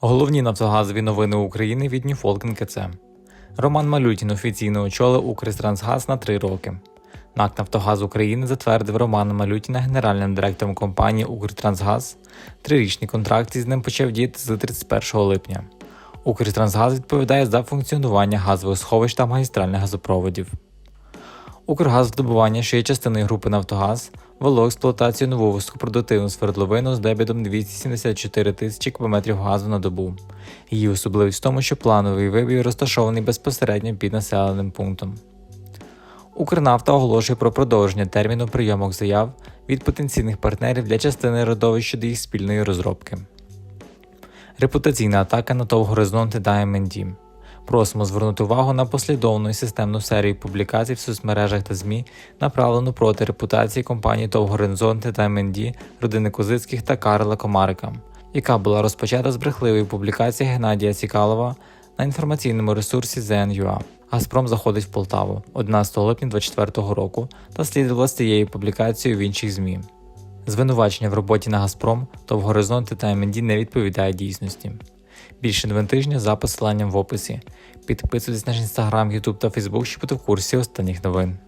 Головні нафтогазові новини України від Ньюфолкен КЦ. Роман Малютін офіційно очолив Укртрансгаз на три роки. НАК Нафтогаз України затвердив Романа Малютіна генеральним директором компанії Укртрансгаз. Трирічний контракт із ним почав діяти з 31 липня. Укртрансгаз відповідає за функціонування газових сховищ та магістральних газопроводів. Укргазвидобування, що є частиною групи Нафтогаз, вело експлуатацію нову високопродуктивну свердловину з дебітом 274 тисячі кубометрів газу на добу. Її особливість в тому, що плановий вибір розташований безпосередньо під населеним пунктом. Укрнафта оголошує про продовження терміну прийомок заяв від потенційних партнерів для частини родовищ щодо їх спільної розробки. Репутаційна атака на ТОВ «Горизонти» та МНД. Просимо звернути увагу на послідовну і системну серію публікацій в соцмережах та ЗМІ, направлену проти репутації компанії ТОВ «Горизонти» та МНД, родини Козицьких та Карла Комарика, яка була розпочата з брехливої публікації Геннадія Цікалова на інформаційному ресурсі ZNUA. Газпром заходить в Полтаву 11 липня 2024 року та слідувала з цією публікацією в інших ЗМІ. Звинувачення в роботі на Газпром, ТОВ «Горизонти» та МНД не відповідає дійсності. Більше новин тижня за посиланням в описі. Підписуйтесь на наш інстаграм, Ютуб та Фейсбук, щоб бути в курсі останніх новин.